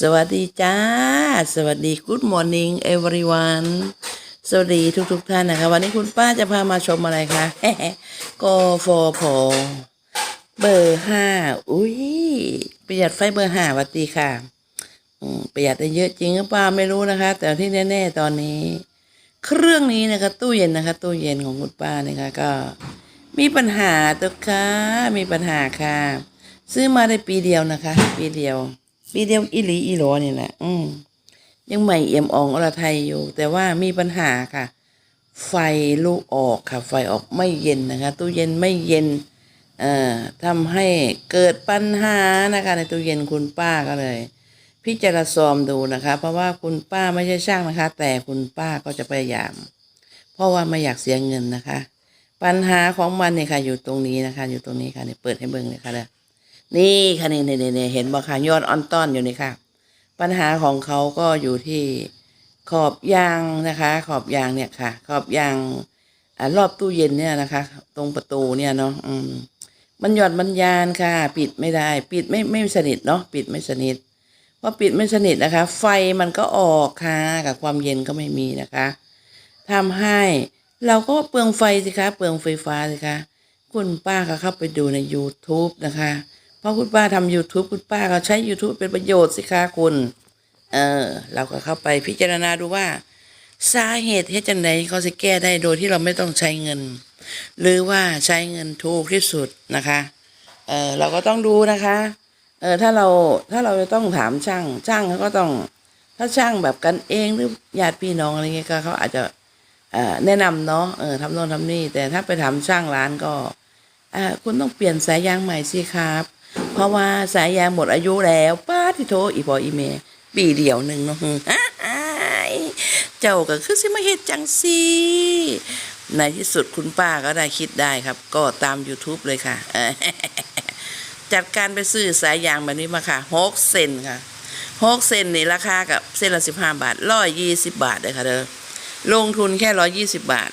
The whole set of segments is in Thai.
สวัสดีจ้า สวัสดี Good morning everyone สวัสดีทุกทุกๆท่านนะคะ วันนี้คุณป้าจะพามาชมอะไรคะกฟผเบอร์ห้าอุ้ยประหยัดไฟเบอร์ห้าวัสดีค่ะประหยัดได้เยอะจริงหรือเปล่าไม่รู้นะคะ แต่ที่แน่ๆตอนนี้ เครื่องนี้นะคะ ตู้เย็นนะคะ ตู้เย็นของคุณป้านะคะก็ มีปัญหาตัวค่ะมีปัญหาค่ะ ซื้อมาได้ปีเดียวนะคะ ปีเดียว ปีเดียวอีหลีอีหลอนี่แหละ อืมยังใหม่เอี่ยมอ่องอรไทยอยู่ แต่ว่ามีปัญหาค่ะ ไฟลุกออกค่ะ ไฟออกไม่เย็นนะคะ ตู้เย็นไม่เย็น เอ่อทำให้เกิดปัญหานะคะ ในตู้เย็นคุณป้าก็เลย พิจารณาซอมดูนะคะ เพราะว่าคุณป้าไม่ใช่ช่างนะคะ แต่คุณป้าก็จะพยายาม เพราะว่าไม่อยากเสียเงินนะคะ ปัญหาของมันเนี่ยค่ะ อยู่ตรงนี้นะคะ อยู่ตรงนี้ค่ะเนี่ยเปิดให้เบิ่งเลยค่ะเนี่ย นี่ค่ะนี่นี่นี่เห็นบ่ค่ะยอดออนต้อนอยู่นี่ค่ะ ปัญหาของเขาก็อยู่ที่ขอบยางนะคะ ขอบยางเนี่ยค่ะ ขอบยางอรอบตู้เย็นเนี่ยนะคะ ตรงประตูเนี่ยเนาะอืมมันหยอดมันยานค่ะ ปิดไม่ได้ ปิดไม่ไม่สนิทเนาะปิดไม่สนิทพอปิดไม่สนิทนะคะ ไฟมันก็ออกค่ะกับความเย็นก็ไม่มีนะคะทำให้เราก็เปลืองไฟสิคะเปลืองไฟฟ้าสิคะคุณป้าก็เข้าไปดูใน YouTube นะคะ เพราะคุณป้าทำ YouTube คุณป้าก็ใช้ YouTube เป็นประโยชน์สิคะคุณ เออ เราก็เข้าไปพิจารณาดูว่า สาเหตุเหตุจังไดเขาจะแก้ได้โดยที่เราไม่ต้องใช้เงิน หรือว่าใช้เงินถูกที่สุดนะคะ เออเราก็ต้องดูนะคะ เออถ้าเราถ้าเราจะต้องถามช่างช่างเขาก็ต้อง ถ้าช่างแบบกันเองหรือญาติพี่น้องอะไรเงี้ยก็เขาอาจจะแนะนำเนาะเออทำโน่นทำนี่ แต่ถ้าไปถามช่างร้านก็อ่าคุณต้องเปลี่ยนสายยางใหม่สิครับ เพราะว่าสายยางหมดอายุแล้วป้าที่โทรอีพออีเมปีเดียวหนึ่งเนาะอ้ายเจ้าก็คือสิมาเฮ็ดจังซีในที่สุดคุณป้าก็ได้คิดได้ครับ ก็ตาม YouTube เลยค่ะ จัดการไปซื้อสายยางแบบนี้มาค่ะหกเซนค่ะหกเซนนี่ราคากับเส้นละสิบห้าบาทร้อยยี่สิบบาทเลยค่ะเด้อลงทุนแค่ร้อยยี่สิบบาท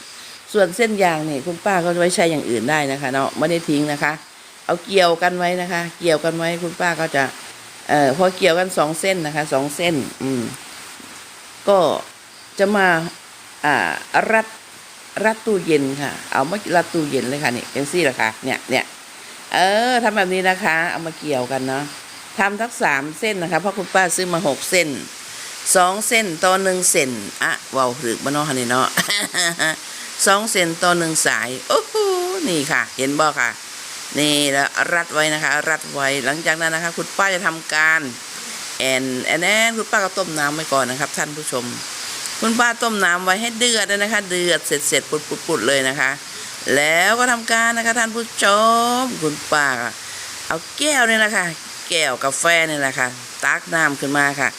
ส่วนเส้นยางนี่คุณป้าก็ไว้ใช้อย่างอื่นได้นะคะเนาะไม่ได้ทิ้งนะคะ เอาเกี่ยวกันไว้นะคะ เกี่ยวกันไว้คุณป้าก็จะเอ่อพอเกี่ยวกันสองเส้นนะคะสองเส้น อืม ก็จะมาอ่ารัดรัดตู้เย็นค่ะ เอามารัดตู้เย็นเลยค่ะนี่เป็นซี่ละค่ะเนี่ยเนี่ยเออทำแบบนี้นะคะ เอามาเกี่ยวกันเนาะทำทั้งสามเส้นนะคะเพราะคุณป้าซื้อมาหกเส้นสองเส้นต่อหนึ่งเส้นอะว้าวหรือบ้านนอกนี่เนาะสองเส้นต่อหนึ่งสายโอ้โหนี่ค่ะ เห็นบ่ค่ะ นี่แล้วรัดไว้นะคะ รัดไว้หลังจากนั้นนะคะ คุณป้าจะทำการแอนแอนแอนคุณป้าก็ต้มน้ำไว้ก่อนนะครับ ท่านผู้ชม คุณป้าต้มน้ำไว้ให้เดือดเลยนะคะ เดือดเสร็จเสร็จปุดปุดปุดเลยนะคะ แล้วก็ทำการนะคะท่านผู้ชม คุณป้าเอาแก้วเนี่ยนะคะ แก้วกาแฟเนี่ยแหละค่ะตักน้ำขึ้นมาค่ะ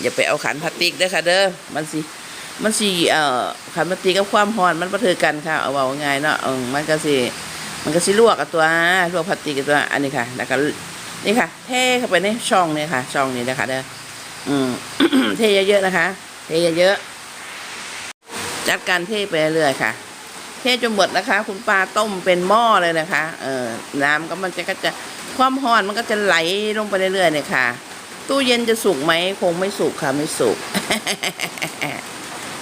อย่าไปเอาขันพลาสติกเด้อค่ะ เด้อมันสิมันสิเอ่อขันพลาสติกกับความร้อนมันประเทือกันค่ะเอาว่าง่ายเนาะเออมันก็สิ มันก็สิลวกกับตัวลวกพลาสติกกับตัว อันนี้ค่ะ แล้วก็นี่ค่ะ เทเข้าไปในช่องนี่ค่ะ ช่องนี้นะคะเด้ออืมเทเยอะๆนะคะ เทเยอะๆจัดการเทไปเรื่อยๆค่ะ เทจนหมดนะคะ คุณปลาต้มเป็นหม้อเลยนะคะ เออน้ำก็มันจะก็จะความร้อนมันก็จะไหลลงไปเรื่อยๆเนี่ยค่ะ ตู้เย็นจะสุกไหมคงไม่สุกค่ะไม่สุก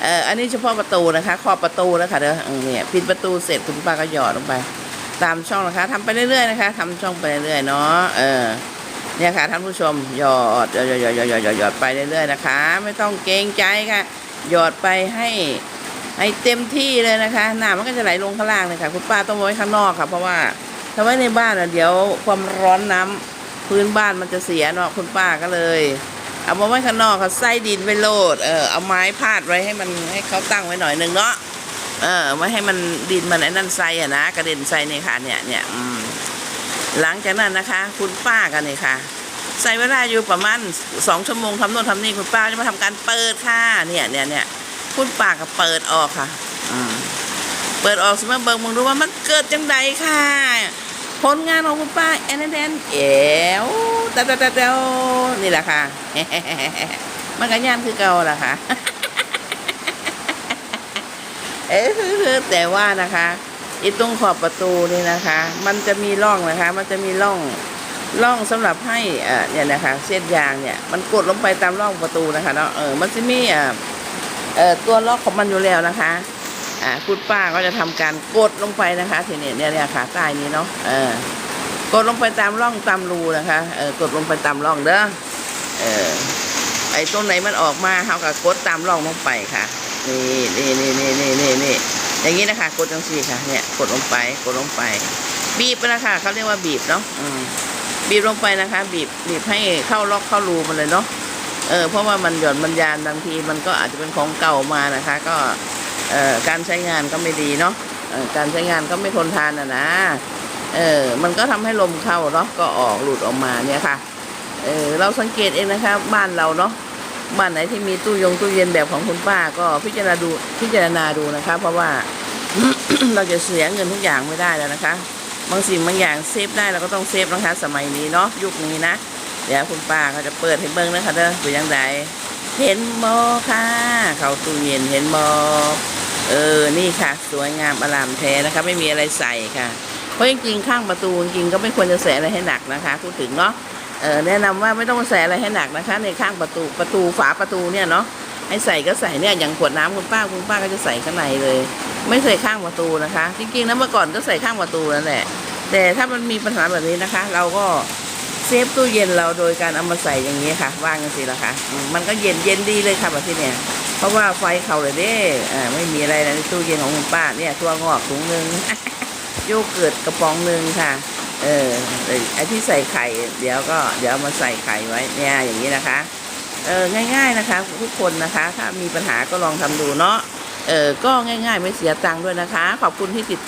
เอออันนี้เฉพาะประตูนะคะ ขอบประตูแล้วค่ะเด้อเนี่ยปิดประตูเสร็จคุณป้าก็หยอดลงไป ตามช่องนะคะทำไปเรื่อยๆนะคะทำช่องไปเรื่อยๆเนาะเออเนี่ยค่ะท่านผู้ชมหยอดหยอดหยอดหยอดหยอดหยอดไปเรื่อยๆนะคะ ไม่ต้องเกรงใจค่ะ หยอดไปให้ให้เต็มที่เลยนะคะน้ำมันก็จะไหลลงข้างล่างเลยค่ะคุณป้าต้องไว้ข้างนอกค่ะ เพราะว่าถ้าไว้ในบ้านเดี๋ยวความร้อนน้ำพื้นบ้านมันจะเสียเนาะคุณป้าก็เลย เอามาไว้ข้างนอกค่ะไส้ดินไปโลดเออเอาไม้พาดไว้ให้มันให้เขาตั้งไว้หน่อยหนึ่งเนาะ เออไม่ให้มันดินมันไอ้นั่นใส่อะนะกระเด็นใส่นี่ค่ะเนี่ยเนี่ยหลังจากนั้นนะคะ คุณป้ากันนี่ค่ะ ใส่เวลาอยู่ประมาณสองชั่วโมงทำโน่นทำนี่คุณป้าจะมาทำการเปิดค่ะเนี่ยเนี่ยเนี่ยคุณป้าก็เปิดออกค่ะอืมเปิดออกสมมติเบิกมึงรู้ว่ามันเกิดจังใดค่ะ ผลงานของคุณป้าแอนแอนแอนเอวแต่แต่แต่แต่นี่แหละค่ะมันก็ย่านคือเก่าแหละค่ะ เอ๊ะแต่ว่านะคะไอีตรงขอบประตูนี่นะคะ มันจะมีร่องนะคะ มันจะมีร่องร่องสำหรับให้เอ่อเนี่ยนะคะ เส้นยางเนี่ยมันกดลงไปตามร่องประตูนะคะเนาะเออมันจะมีเอ่อเอ่อตัวล็อกของมันอยู่แล้วนะคะอ่าคุณป้าก็จะทำการกดลงไปนะคะทีนี้เนี่ยเนี่ยค่ะใต้นี้เนาะเออกดลงไปตามร่องตามรูนะคะเออกดลงไปตามร่องเด้อเออไอ้ตรงไหนมันออกมาเขาก็กดตามร่องลงไปค่ะ นี่นี่นี่นี่นี่นี่นี่อย่างนี้นะคะ กดจังสี่ค่ะ เนี่ย กดลงไป กดลงไป บีบไปนะคะเขาเรียกว่าบีบเนาะอืมบีบลงไปนะคะ บีบบีบให้เข้าล็อกเข้ารูมันเลยเนาะเออเพราะว่ามันหย่อนมันยานบางทีมันก็อาจจะเป็นของเก่ามานะคะ ก็เอ่อการใช้งานก็ไม่ดีเนาะการใช้งานก็ไม่ทนทานนะนะเออมันก็ทำให้ลมเข้าเนาะก็ออกหลุดออกมาเนี่ยค่ะเออเราสังเกตเองนะคะบ้านเราเนาะ บ้านไหนที่มีตู้ยงตู้เย็นแบบของคุณป้าก็พิจารณาดูพิจารณาดูนะคะ เพราะว่าเราจะเสียเงินทุกอย่างไม่ได้แล้วนะคะ บางสิ่งบางอย่างเซฟได้เราก็ต้องเซฟนะคะ สมัยนี้เนาะยุคนี้นะเดี๋ยวคุณป้าเขาจะเปิดให้เบิ้งนะคะเด้อเป็นยังไงเห็นบอค่ะ เขาตู้เย็นเห็นบอเออ นี่ค่ะ สวยงามอลามแท้นะคะ ไม่มีอะไรใส่ค่ะ เพราะจริงๆข้างประตูจริงๆก็ไม่ควรจะใส่อะไรให้หนักนะคะพูดถึงเนาะ เออแนะนำว่าไม่ต้องใส่อะไรให้หนักนะคะ ในข้างประตูประตูฝาประตูเนี่ยเนาะให้ใส่ก็ใส่เนี่ยอย่างขวดน้ำคุณป้าคุณป้าก็จะใส่ข้างในเลย ไม่ใส่ข้างประตูนะคะ จริงๆแล้วเมื่อก่อนก็ใส่ข้างประตูนั่นแหละ แต่ถ้ามันมีปัญหาแบบนี้นะคะ เราก็เซฟตู้เย็นเราโดยการเอามาใส่อย่างนี้ค่ะว่างกันสิละค่ะมันก็เย็นเย็นดีเลยค่ะแบบที่เนี่ยเพราะว่าไฟเขาเลยเด้อ่าไม่มีอะไรในตู้เย็นของคุณป้าเนี่ยตัวงอกถุงหนึ่งโยเกิร์ตกระป๋องหนึ่งค่ะ เออไอที่ใส่ไข่ เดี๋ยวก็เดี๋ยวมาใส่ไข่ไว้เนี่ยอย่างนี้นะคะ เออง่าย ๆนะคะ ทุกคนนะคะ ถ้ามีปัญหาก็ลองทำดูเนาะเออก็ง่าย ๆ ไม่เสียตังค์ด้วยนะคะ ขอบคุณที่ติดตาม